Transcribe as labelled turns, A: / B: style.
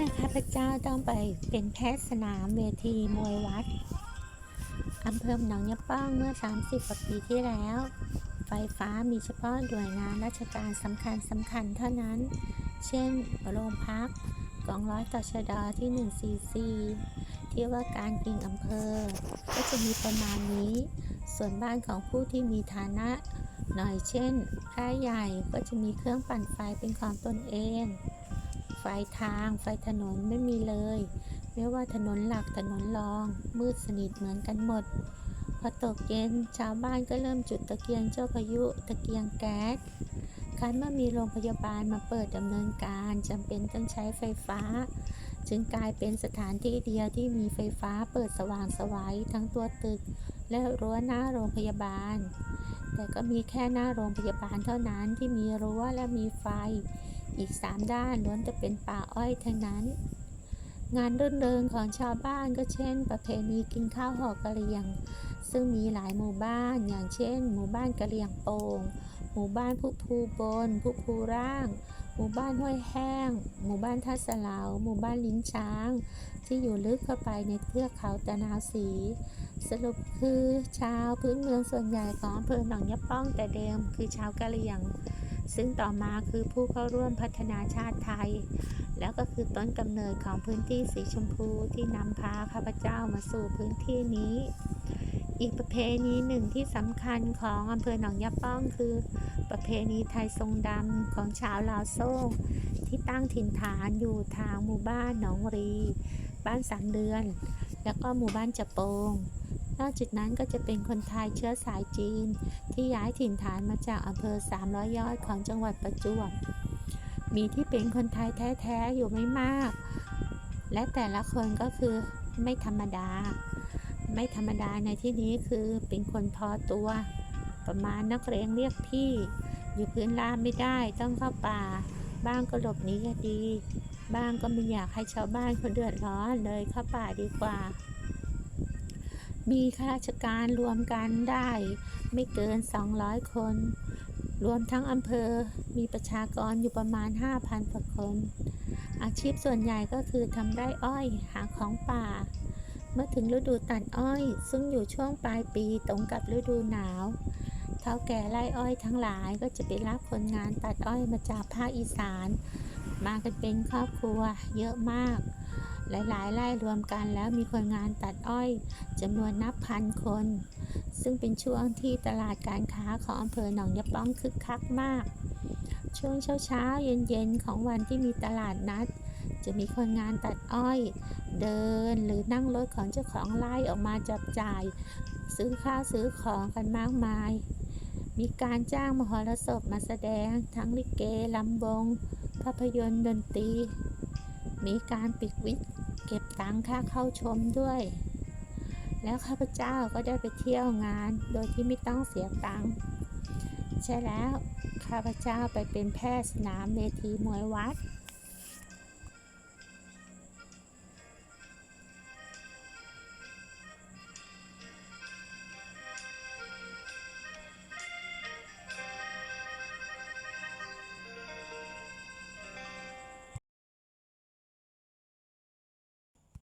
A: มื่อข้าพเจ้าต้องไปเป็นแพทย์สนามเวทีมวยวัดอำเภอหนองยะป้องเมื่อ 30กว่าปีที่แล้ว ไฟฟ้ามีเฉพาะหน่วยงานราชการสำคัญสำคัญเท่านั้น เช่น โรงพักกองร้อยต่อชดอที่ 144 ที่ว่าการกิงอำเภอ ก็จะมีประมาณนี้ ส่วนบ้านของผู้ที่มีฐานะหน่อยเช่นรายใหญ่ก็จะมีเครื่องปั่นไฟเป็นของตนเอง ไฟทางไฟถนนไม่มีเลย ไม่ว่าถนนหลักถนนรอง มืดสนิทเหมือนกันหมด พอตกเย็นชาวบ้านก็เริ่มจุดตะเกียงเจ้าพายุตะเกียงแก๊สคันเมื่อมีโรงพยาบาลมาเปิดดำเนินการจำเป็นต้องใช้ไฟฟ้า จึงกลายเป็นสถานที่เดียวที่มีไฟฟ้าเปิดสว่างสวัยทั้งตัวตึก และรั้วหน้าโรงพยาบาล แต่ก็มีแค่หน้าโรงพยาบาลเท่านั้นที่มีรั้วและมีไฟ อีกสามด้านล้วนจะเป็นป่าอ้อยทั้งนั้น งานรื่นเริงของชาวบ้านก็เช่น ประเพณีกินข้าวห่อกะเหรี่ยง ซึ่งมีหลายหมู่บ้านอย่างเช่น หมู่บ้านกะเหรี่ยงโป่งหมู่บ้านผู้ภูบนผู้ภูร่าง หมู่บ้านห้วยแห้ง หมู่บ้านท่าสลาว หมู่บ้านลิ้นช้าง ที่อยู่ลึกเข้าไปในเทือกเขาตะนาวสี สรุปคือชาวพื้นเมืองส่วนใหญ่ของอำเภอหนองยะป้องแต่เดิมคือชาวกะเหรี่ยง ซึ่งต่อมาคือผู้เข้าร่วมพัฒนาชาติไทย แล้วก็คือต้นกำเนิดของพื้นที่สีชมพูที่นำพาข้าพเจ้ามาสู่พื้นที่นี้ อีกประเพณีหนึ่งที่สำคัญของอำเภอหนองยะป้องคือ ประเพณีไทยทรงดำของชาวลาวโซ่งที่ตั้งถิ่นฐานอยู่ทางหมู่บ้านหนองรี บ้านสามเดือน แล้วก็หมู่บ้านจะโปง นอกจากนั้นก็จะเป็นคนไทยเชื้อสายจีน ที่ย้ายถิ่นฐานมาจากอำเภอ 300 ยอดของจังหวัดประจวบ มีที่เป็นคนไทยแท้ๆอยู่ไม่มาก และแต่ละคนก็คือไม่ธรรมดา ไม่ธรรมดาในที่นี้คือเป็นคนพอตัว ประมาณนักเรียนเรียกพี่ อยู่พื้นราบไม่ได้ต้องเข้าป่า บ้างก็หลบหนีคดี บ้างก็ไม่อยากให้ชาวบ้านเขาเดือดร้อนเลยเข้าป่าดีกว่า มีข้าราชการรวมกันได้ไม่เกิน 200 คน รวมทั้งอำเภอมีประชากรอยู่ประมาณ 5,000กว่าคน อาชีพส่วนใหญ่ก็คือทำไร่อ้อยหาของป่า เมื่อถึงฤดูตัดอ้อย ซึ่งอยู่ช่วงปลายปีตรงกับฤดูหนาวเท่าแก่ไร่อ้อยทั้งหลายก็จะไปรับคนงานตัดอ้อยมาจากภาคอีสาน มากันเป็นครอบครัวเยอะมาก หลายๆไร่รวมกันแล้วมีคนงานตัดอ้อยจำนวนนับพันคน ซึ่งเป็นช่วงที่ตลาดการค้าของอำเภอหนองยะป้องคึกคักมาก ช่วงเช้าๆ เย็นๆ ของวันที่มีตลาดนัด จะมีคนงานตัดอ้อย เดินหรือนั่งรถของเจ้าของไร่ออกมาจับจ่าย ซื้อข้าวซื้อของกันมากมาย มีการจ้างมหรสพมาแสดง ทั้งลิเกลำวงภาพยนตร์ดนตรีมีการปิดวิก เก็บตังค่าเข้าชมด้วย แล้วข้าพเจ้าก็ได้ไปเที่ยวงานโดยที่ไม่ต้องเสียตังค์ใช่แล้วข้าพเจ้าไปเป็นแพทย์สนามเวทีมวยวัด